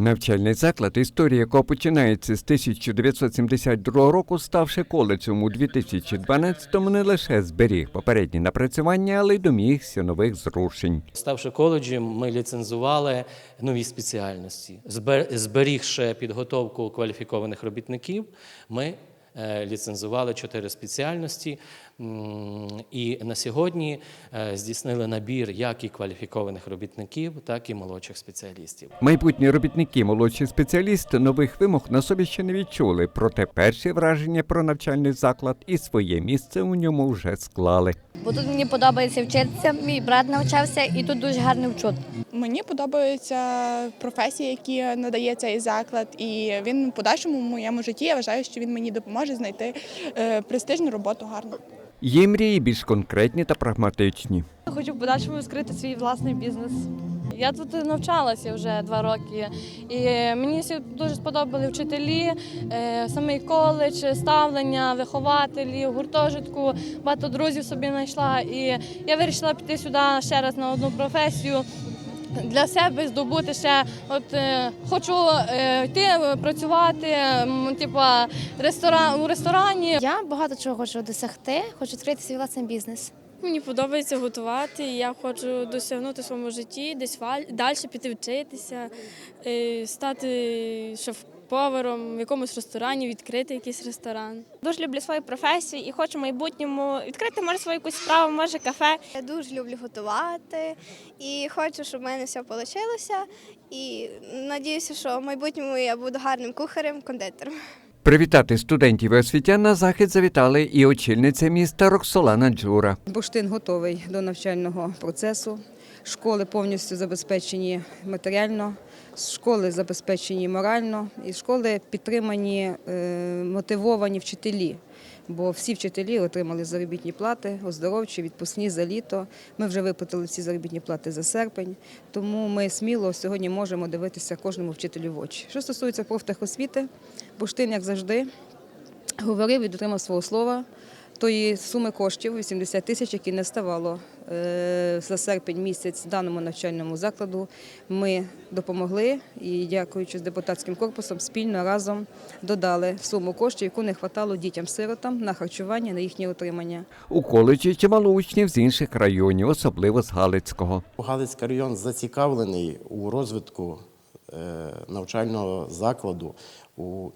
Навчальний заклад, історія якого починається з 1972 року, ставши коледжем у 2012-му, не лише зберіг попередні напрацювання, але й домігся нових зрушень. Ставши коледжем, ми ліцензували нові спеціальності. Збер- Зберігши підготовку кваліфікованих робітників, ми ліцензували чотири спеціальності. І на сьогодні е, здійснили набір як і кваліфікованих робітників, так і молодших спеціалістів. Майбутні робітники, молодші спеціалісти нових вимог на собі ще не відчули, проте перші враження про навчальний заклад і своє місце у ньому вже склали. Бо тут мені подобається вчитися. Мій брат навчався і тут дуже гарно вчуть. Мені подобаються професії, які надає цей заклад, і він в подальшому в моєму житті я вважаю, що він мені допоможе знайти е, престижну роботу гарну. Є мрії більш конкретні та прагматичні. Хочу в подальшому розкрити свій власний бізнес. Я тут навчалася вже два роки, і мені дуже сподобали вчителі, е, самий коледж, ставлення, вихователі, гуртожитку. Багато друзів собі знайшла. І я вирішила піти сюди ще раз на одну професію. Для себе здобути ще, от е, хочу е, йти е, працювати, м, типа ресторан у ресторані. Я багато чого хочу досягти, хочу відкрити свій власний бізнес. Мені подобається готувати. і Я хочу досягнути в своєму житті, десь далі піти вчитися, е, стати шеф-поваром в якомусь ресторані, відкрити якийсь ресторан. Дуже люблю свою професію і хочу в майбутньому відкрити може свою якусь справу, може кафе. Я дуже люблю готувати і хочу, щоб в мене все вийшло. І надіюся, що в майбутньому я буду гарним кухарем, кондитером. Привітати студентів і освітян на захід завітали і очільниця міста Роксолана Джура. Бурштин готовий до навчального процесу. Школи повністю забезпечені матеріально, школи забезпечені морально, і школи підтримані, е, мотивовані вчителі. Бо всі вчителі отримали заробітні плати, оздоровчі, відпускні за літо. Ми вже виплатили ці заробітні плати за серпень, тому ми сміло сьогодні можемо дивитися кожному вчителю в очі. Що стосується профтехосвіти, Бурштин, як завжди, говорив і дотримав свого слова. Тої суми коштів 80 тисяч, які не ставало е, за серпень місяць даному навчальному закладу. Ми допомогли і, дякуючи з депутатським корпусом, спільно разом додали суму коштів, яку не вистачало дітям-сиротам на харчування, на їхнє утримання. У коледжі чимало учнів з інших районів, особливо з Галицького. Галицький район зацікавлений у розвитку е, навчального закладу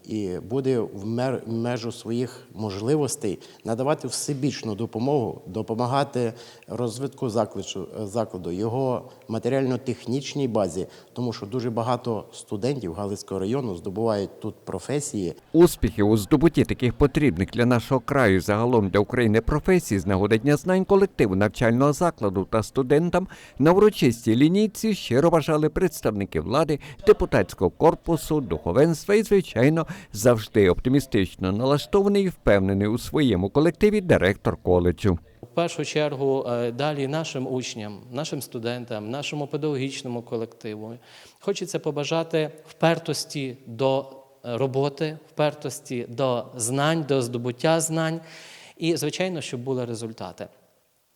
і буде в межу своїх можливостей надавати всебічну допомогу, допомагати розвитку закладу, закладу, його матеріально-технічній базі, тому що дуже багато студентів Галицького району здобувають тут професії, Успіхи у здобутті таких потрібних для нашого краю загалом для України професій з нагоди Дня знань колективу навчального закладу та студентам на урочистій лінійці щиро бажали представники влади, депутатського корпусу, духовенства і, звичайно, завжди оптимістично налаштований і впевнений у своєму колективі директор коледжу. В першу чергу е, далі нашим учням, нашим студентам, нашому педагогічному колективу хочеться побажати впертості до е, роботи, впертості до знань, до здобуття знань і, звичайно, щоб були результати.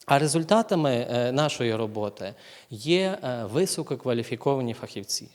А результатами е, нашої роботи є висококваліфіковані фахівці.